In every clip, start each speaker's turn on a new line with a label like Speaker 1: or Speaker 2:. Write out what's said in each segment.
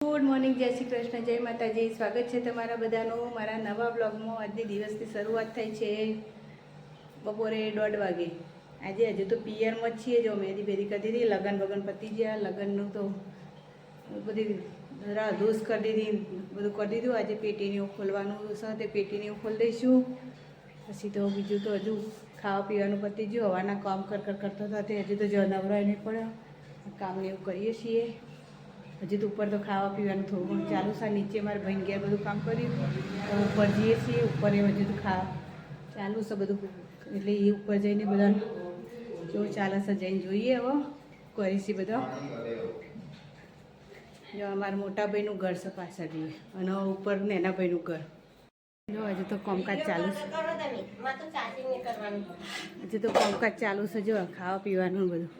Speaker 1: Good morning જય શ્રી કૃષ્ણ, જય માતાજી. સ્વાગત છે તમારા બધાનું મારા નવા બ્લોગમાં આજની દિવસની શરૂઆત થઈ છે બપોરે દોઢ વાગે. આજે હજુ તો પિયરમાં જ છીએ જો. મહેંદી બેદી કરી દીધી. લગન બગન પતી ગયા. લગ્નનું તો બધી ધૂસ કરી દીધી. બધું કરી દીધું. આજે પેટીની ખોલવાનું છે. તે પેટીની ખોલી દઈશું. પછી તો બીજું તો હજુ ખાવા પીવાનું પતી ગયું. હવાના કામ કર કર કરતા હતા. હજુ તો જો નવરાય નહીં પડ્યો. કામને એવું કરીએ છીએ. હજી તો ઉપર તો ખાવા પીવાનું થોડું ઘણું ચાલુ છે. નીચે મારે ભાઈ ઘેર બધું કામ કર્યું. તો ઉપર જઈએ છીએ. ઉપર એ હજુ તો ખા ચાલુ છે બધું. એટલે એ ઉપર જઈને બધા જો ચાલે છે જઈને જોઈએ હવે. કરીશી બધા. જો અમારા મોટા ભાઈનું ઘર છે પાછળ જઈએ અને ઉપર નેના ભાઈનું ઘર. જો હજુ તો કામકાજ ચાલુ છે. હજુ તો કામકાજ ચાલુ છે જો ખાવા પીવાનું બધું.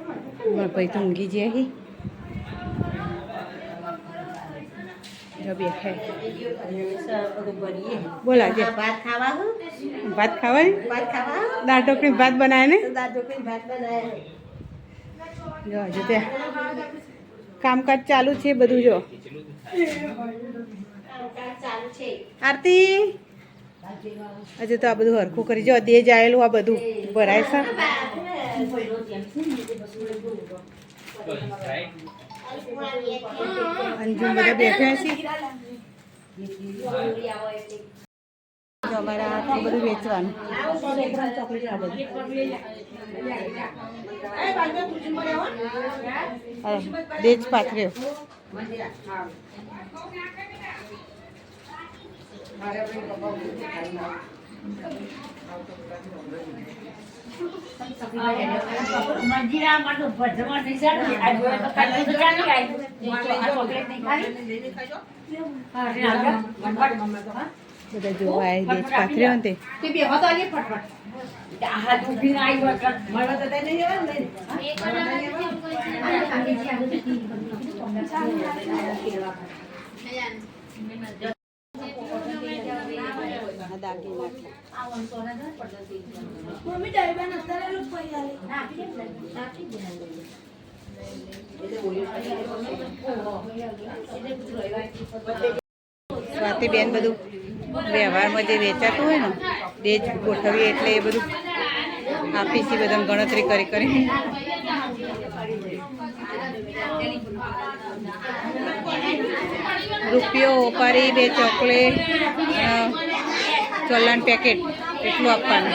Speaker 1: મારા ભાઈ તો ઊંઘી જાય હી. બોલા
Speaker 2: ભાત ખાવા
Speaker 1: દાળ ઢોકળી ભાત બનાવે ને? જો હજુ ત્યાં કામકાજ ચાલુ છે બધું જો. આરતી હજુ તો આ બધું હરખું કરી. જો દેજ આવેલું આ બધું ભરાય છે. અંજુમ બધા બેઠા છે. અમારે આટલું બધું વેચવાનું. દેજ પાથર્યો
Speaker 3: મંજીરા માટે ભજવા નહીં ચાલે આ
Speaker 1: બધા જોવા આવે દેજ પાથર્યો તે
Speaker 3: તે બે હતો આલી ફટફટ હાથ ઊભી ના આવી વખત મળવા તો તને નહીં આવે ને
Speaker 1: આ દાગીના સ્વાતિબેન બધું વ્યવહારમાં જે વેચાતું હોય ને દેજ ગોઠવીએ એટલે એ બધું આપીશી બધા ગણતરી કરી કરી. રૂપિયો ઓપારી બે ચોકલેટ ચોલાન પેકેટ એટલું આપવાનું.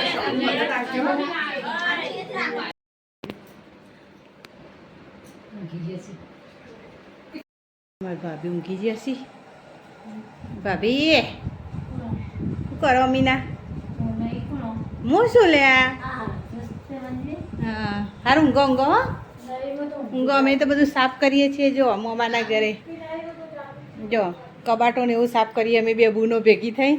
Speaker 1: ભાભી ઊંઘી જશે ભાભી, શું કરો મીના? હું શું લે આ? હારું ઊંઘો ઊંઘો, હો. ઊંઘો, અમે તો બધું સાફ કરીએ છીએ. જો મોમાના ઘરે. જો કબાટો ને એવું સાફ કરીએ, અમે બે બૂનો ભેગી થઈ.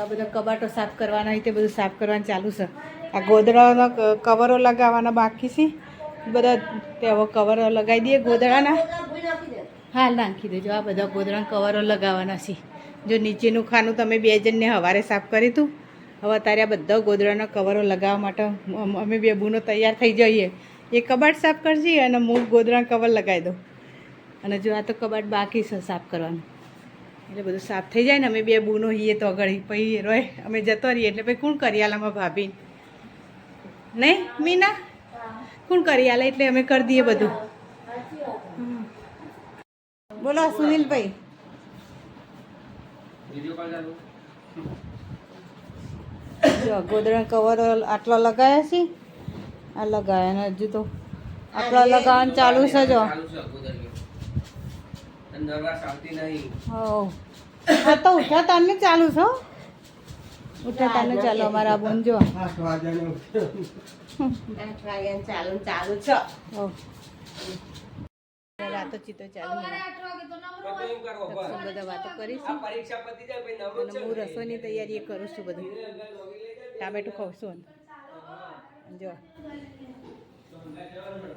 Speaker 1: આ બધા કબાટો સાફ કરવાના તે બધું સાફ કરવાનું ચાલુ છે. આ ગોદડાના કવરો લગાવવાના બાકી છે. બધા તે હવે કવરો લગાવી દઈએ ગોદડાના. હાલ નાખી દેજો. આ બધા ગોદડા કવરો લગાવવાના છે. જો નીચેનું ખાનું તમે બે જણને સવારે સાફ કર્યું હતું. હવે અત્યારે આ બધા ગોદડાના કવરો લગાવવા માટે અમે બે બૂનો તૈયાર થઈ જઈએ. એ કબાટ સાફ કરજે અને હું ગોદડા કવર લગાવી દઉં અને જો આ તો કબાટ બાકી છે સાફ કરવાનું. એટલે બધું સાફ થઈ જાય ને અમે બે બૂનો હીએ તો આગળ પછી રોય. અમે જતો રહીએ એટલે પછી કોણ કરી આલામાં ભાભી? નહીં મીના? કોણ કરી આલે એટલે અમે કરી દઈએ બધું. હમ. બોલો સુનિલભાઈ. જો ગોદડા કવર આટલા લગાવ્યા છે? આ લગાયા ને હજુ તો. આટલા લગાવવાનું ચાલુ છે જો. હો. હા તો ઉઠા તારને ચાલુ છે? હો. ઉઠા તારને ચાલુ અમારા બોન જો.
Speaker 2: ચાલુ ને ચાલુ છે.
Speaker 1: હો. વાતો ચીતો ચાલુ બધા વાતો કરીશું. અને હું રસોઈની તૈયારી કરું છું બધું. ટામેટું ખાઉં છું. જો.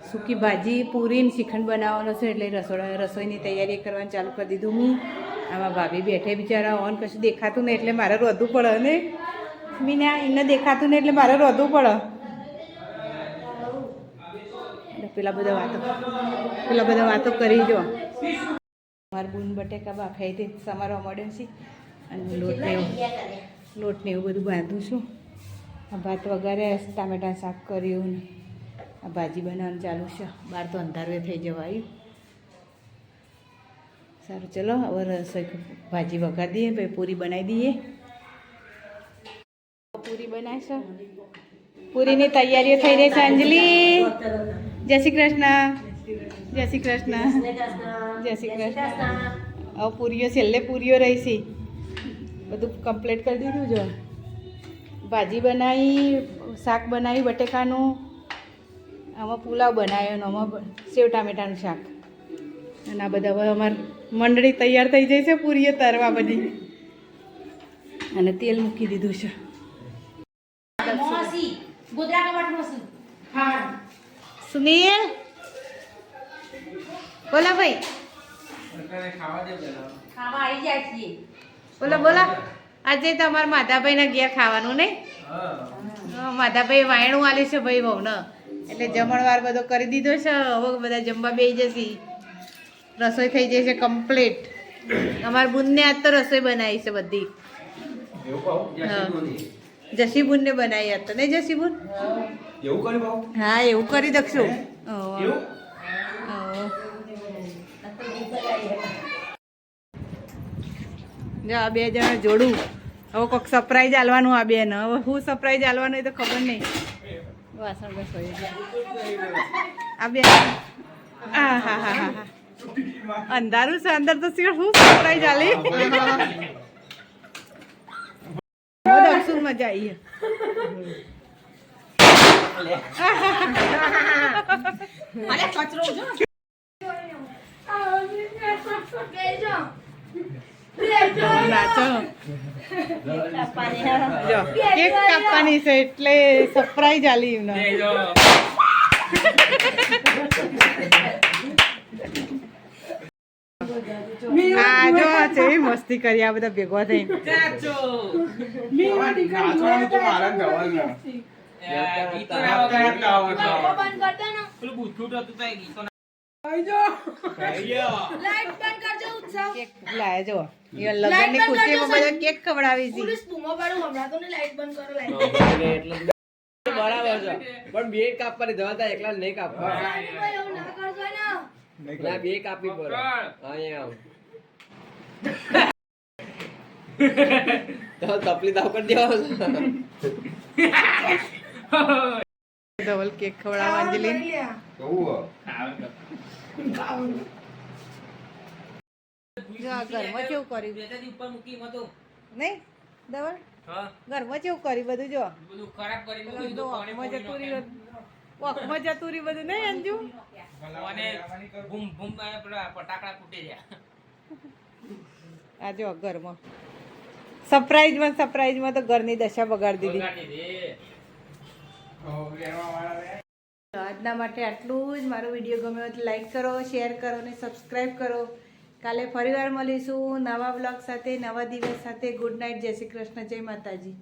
Speaker 1: સૂકી ભાજી પૂરી શિખંડ બનાવવાનો છે એટલે રસોડા રસોઈની તૈયારી કરવાની ચાલુ કરી દીધું હું. આમાં ભાભી બેઠે બિચારા, ઓન કશું દેખાતું નહીં એટલે મારે રોધવું પડે ને મીના એને દેખાતું નહીં એટલે મારે રોધવું પડે. પેલા બધા વાતો પેલા બધા વાતો કરી જો. મારા બૂન બટેકા બાફાઈથી સમારવા મળ્યો છે. અને લોટને એવું લોટને એવું બધું બાંધું છું. ભાત વગેરે ટામેટા શાક કર્યું ને આ ભાજી બનાવવાનું ચાલુ છે. બહાર તો અંધારવે થઈ જવાયું સારું, ચલો, હવે રસોઈ ભાજી વઘાર દઈએ, પછી પૂરી બનાવી દઈએ. પૂરી બનાવીશું. પૂરીની તૈયારીઓ થઈ રહી છે, અંજલિ. જય શ્રી કૃષ્ણ. જય શ્રી કૃષ્ણ. જય શ્રી કૃષ્ણ. હવે પૂરીઓ, છેલ્લે પૂરીઓ રહી બધું કમ્પ્લીટ કરી દીધું જો. ભાજી બનાવી, શાક બનાવી, બટેકાનું. આમાં પુલાવ બનાવ્યો ને આમાં સેવ ટામેટાનું શાક. અને આ બધા હવે અમાર મંડળી તૈયાર થઈ જાય છે પૂરીએ તરવા બધી. અને તેલ મૂકી દીધું છે.
Speaker 3: મોસી ગોદરા કબાટ
Speaker 1: સુનિલ? બોલો ભાઈ. બોલો બોલો. આજે તમારા માધાભાઈના ઘેર ખાવાનું નહીં? હા, માધાભાઈ વાયણું આલે છે ભાઈ બહુ ને એટલે જમણવાર બધો કરી દીધો છે. હવે બધા જમવા બેસી જશે. રસોઈ થઈ જશે કમ્પ્લીટ અમારા બુનને આજ તો રસોઈ બનાવી છે બધી. હા. ને બનાવી આજ તો. નહીં જસી બુન
Speaker 4: એવું કર્યું ભાવ
Speaker 1: હા એવું કરી
Speaker 4: એવું?
Speaker 1: જો આ બે જણા જોડું. હવે કોઈક સરપ્રાઈઝ આલવાનું આ બેન. હવે હું સરપ્રાઈઝ આલવાનું એ તો ખબર નહીં. વાસણ આ બે અંધારું છે, અંદર તો શું શું સરપ્રાઈઝ ચાલી બહુ દક્ષું મજા આવી
Speaker 3: અરે કચરો જો
Speaker 1: જો કેક કાપવાની છે એટલે સરપ્રાઈઝ આલી એમને. આ જો. છે મસ્તી કરી આ બધા ભેગા
Speaker 4: થઈ
Speaker 1: કેક ખવડાવી છે.
Speaker 5: બરાબર છે. પણ બે કાપવાની જવાતા એકલા નહીં કાપવા. ના બે કાપી પડે. અહીંયા તો તપલી દાવ કરી દેવા
Speaker 1: ડબલ કેક ખવડાવવા અંજલિ
Speaker 4: કેવું.
Speaker 1: જો આ ઘરમાં કેવું કર્યું? નહીં? ડબલ? ઘરમાં કેવું કર્યું બધું જો? વોકમાં જતું રહ્યું વોકમાં જતું રહ્યું બધું નહીં અંજુ? આ જો ઘરમાં. સરપ્રાઈઝમાં સરપ્રાઈઝમાં તો ઘરની દશા બગાડી દીધી. આજના માટે આટલું જ. મારો વીડિયો ગમ્યો તો લાઈક કરો શેર કરો અને સબસ્ક્રાઈબ કરો. કાલે ફરીવાર મળીશું નવા બ્લોગ સાથે, નવા દિવસ સાથે. ગુડ નાઇટ જય શ્રી કૃષ્ણ. જય માતાજી.